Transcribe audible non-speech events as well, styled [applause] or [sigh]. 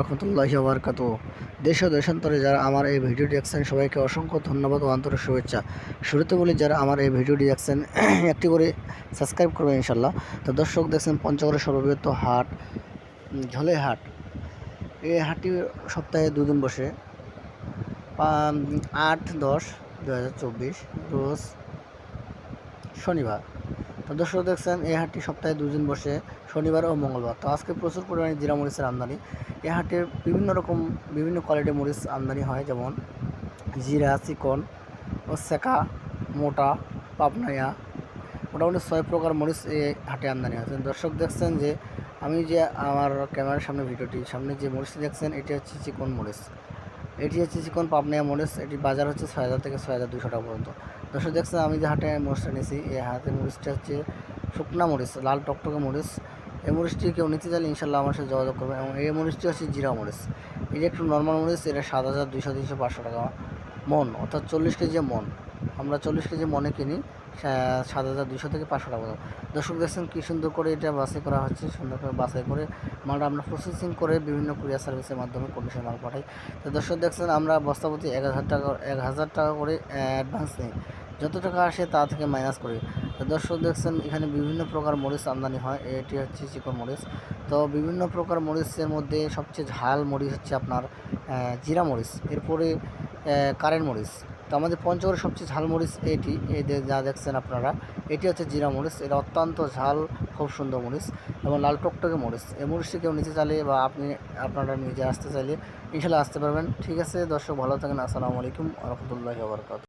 রহমতুল্লাহ বারকাত দেশ ও দেশান্তরে যারা আমার এই ভিডিওটি দেখছেন সবাইকে অসংখ্য ধন্যবাদ ও আন্তরিক শুভেচ্ছা। শুরুতে বলি, যারা আমার এই ভিডিওটি দেখছেন [coughs] একটি করে সাবস্ক্রাইব করবেন ইনশাল্লাহ তো দর্শক, দেখছেন পঞ্চগড়ের সর্ববৃহৎ হাট ঝলে হাট। এই হাটটি সপ্তাহে দুদিন বসে। আট দশ দু রোজ শনিবার। তো দর্শক দেখছেন, এই হাটটি সপ্তাহে দুদিন বসে, শনিবার ও মঙ্গলবার। তো আজকে প্রচুর পরিমাণে জিরা মরিচের আমদানি। এই হাটে বিভিন্ন রকম, বিভিন্ন কোয়ালিটির মরিচ আমদানি হয়, যেমন জিরা, চিকন ও সেকা, মোটা, পাবনাইয়া। মোটামুটি ছয় প্রকার মরিচ এই হাটে আমদানি আছে দর্শক দেখছেন যে, আমি যে আমার ক্যামেরার সামনে ভিডিওটি, সামনে যে মরিচটি দেখছেন, এটি হচ্ছে চিকন মরিচ। এটি হচ্ছে চিকন পাবনিয়া মরিচ এটি বাজার হচ্ছে ছয় হাজার থেকে ছয় হাজার দুশো টাকা পর্যন্ত। দর্শক দেখছেন, আমি যে হাটে মরিচটা নিয়েছি এই হাতে মরিচটা হচ্ছে শুকনা মরিচ, লাল টকটকে মরিচ। এই মরিচটি কেউ নিতে চাইলে ইনশাল্লাহ আমার সাথে যোগাযোগ করবে এবং এই মরিচটি হচ্ছে জিরা মরিচ। এটা একটু নর্মাল মরিচ, এটা সাত হাজার দুইশো, তিনশো, পাঁচশো টাকা মন, অর্থাৎ চল্লিশ কেজি মন। আমরা চল্লিশ কেজি মনে কিনি সাত হাজার দুইশো থেকে পাঁচশো টাকা পর্যন্ত দর্শক দেখছেন কী সুন্দর করে এটা বাছাই করা হচ্ছে, সুন্দর করে বাছাই করে মালটা আমরা প্রসেসিং করে বিভিন্ন কুরিয়ার সার্ভিসের মাধ্যমে কন্ডিশন মাল পাঠাই। তো দর্শক দেখছেন আমরা বস্তাপতি এক হাজার টাকা, এক হাজার টাকা করে অ্যাডভান্স নিই। যত টাকা আসে তা থেকে মাইনাস করি। তো দর্শক দেখছেন এখানে বিভিন্ন প্রকার মরিচ আমদানি হয়, এটি হচ্ছে চিকন মরিচ। তো বিভিন্ন প্রকার মরিচের মধ্যে সবচেয়ে ঝাল মরিচ হচ্ছে আপনার জিরা মরিচ, এরপরে কারেন্ট মরিচ। তো আমাদের পঞ্চগড়ের সবচেয়ে ঝাল মরিচ এটি যা দেখছেন আপনারা, এটি হচ্ছে জিরা মরিচ। এটা অত্যন্ত ঝাল, খুব সুন্দর মরিচ এবং লাল টকটকে মরিচ। এই মরিচটি কেউ নিচে চাইলে বা আপনি, আপনারা নিজে আসতে চাইলে, ইনশাল্লাহ আসতে পারবেন। ঠিক আছে, দর্শক, ভালো থাকেন। আসসালামু আলাইকুম রহমতুল্লাহ বরকাত